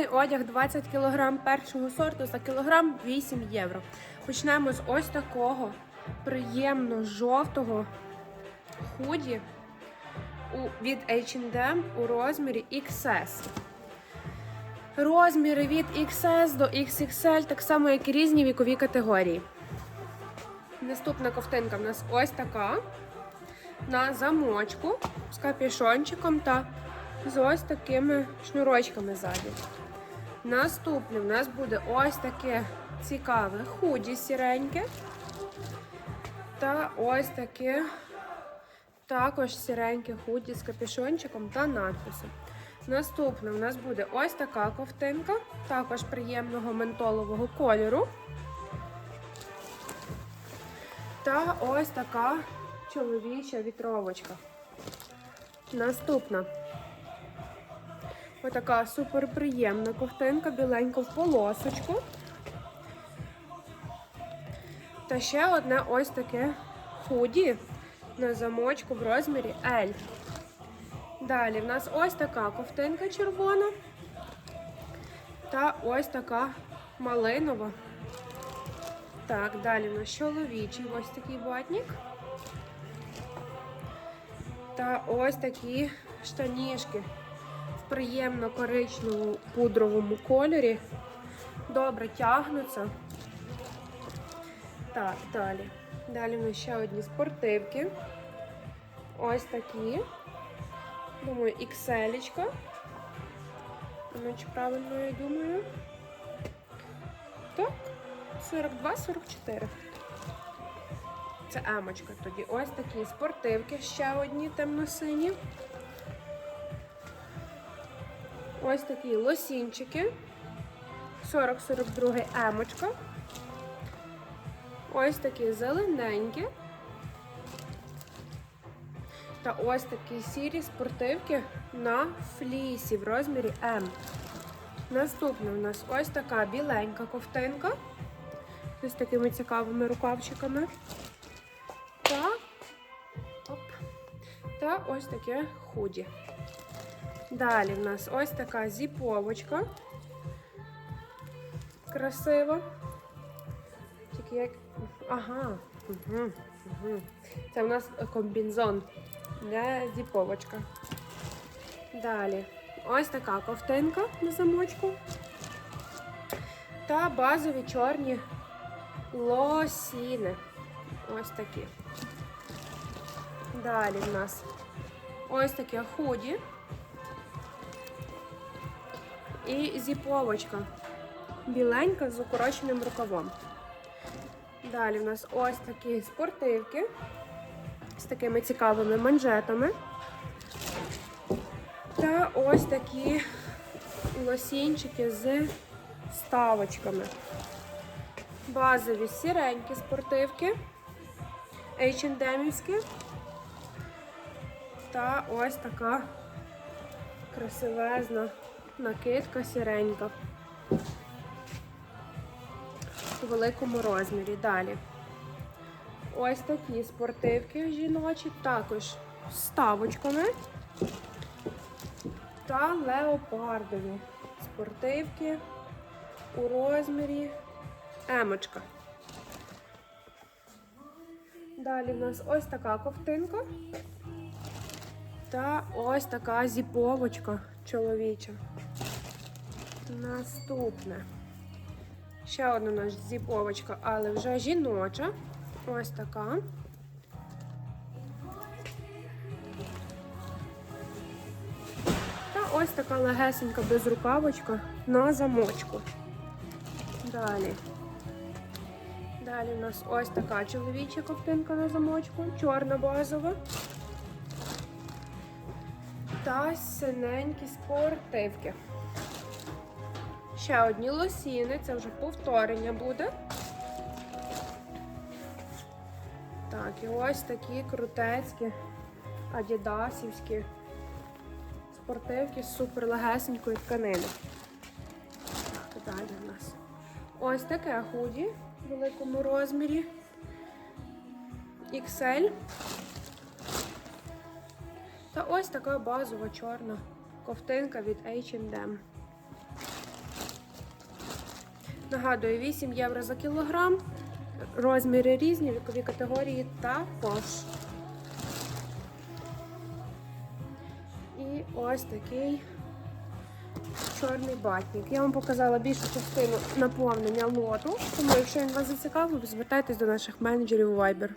Спортивний одяг 20 кг першого сорту за кілограм 8 євро. Почнемо з ось такого приємно жовтого худі від H&M у розмірі XS. Розміри від XS до XXL, так само як і різні вікові категорії. Наступна ковтинка в нас ось така. На замочку з капюшончиком та з ось такими шнурочками ззаді. Наступне в нас буде ось таке цікаве худі сіреньке. Та ось таке також сіреньке худі з капюшончиком та надписом. Наступне у нас буде ось така ковтинка, також приємного ментолового кольору. Та ось така чоловіча вітровочка. Наступна. Отака суперприємна ковтинка, біленька в полосочку. Та ще одне ось таке худі на замочку в розмірі L. Далі в нас ось така ковтинка червона. Та ось така малинова. Так, далі у нас чоловічий ось такий ватник. Та ось такі штанішки в приємно коричневому пудровому кольорі. Добре тягнуться. Так, далі. Далі нас ще одні спортивки. Ось такі. Думаю, XL. Ну, чи правильно я думаю? Так, 42-44. Це емочка тоді. Ось такі спортивки, ще одні темно-сині. Ось такі лосінчики. 40-42 емочка. Ось такі зелененькі. Та ось такі сірі спортивки на флісі в розмірі М. Наступна у нас ось така біленька ковтинка з такими цікавими рукавчиками. Та, оп, та ось таке худі. Далі в нас ось така зіповочка. Красива. Тільки як. Ага. Угу. Це в нас комбінзон, не зіповочка. Далі. Ось така ковтинка на замочку. Та базові чорні лосіни. Ось такі. Далі в нас ось таке худі. І зіповочка. Біленька з укороченим рукавом. Далі в нас ось такі спортивки з такими цікавими манжетами. Та ось такі лосінчики з ставочками. Базові сіренькі спортивки, H&M-івські. Та ось така красивезна накидка сіренька. У великому розмірі. Далі. Ось такі спортивки жіночі, також з ставочками. Та леопардові спортивки у розмірі емочка. Далі в нас ось така ковтинка. Та ось така зіповочка чоловіча. Наступне. Ще одна наша зіповочка, але вже жіноча. Ось така. Та ось така легесенька безрукавочка на замочку. Далі. Далі у нас ось така чоловіча ковтинка на замочку, чорна базова. Та синенькі спортивки. Ще одні лосіни, це вже повторення буде. Так, і ось такі крутецькі, адідасівські спортивки з супер легесенької тканини. Так, далі у нас. Ось таке худі в великому розмірі. XL. Та ось така базова чорна ковтинка від H&M. Нагадую, 8 євро за кілограм. Розміри різні, вікові категорії також. І ось такий чорний батник. Я вам показала більшу частину наповнення лоту, тому якщо він вас зацікавив, звертайтесь до наших менеджерів у Viber.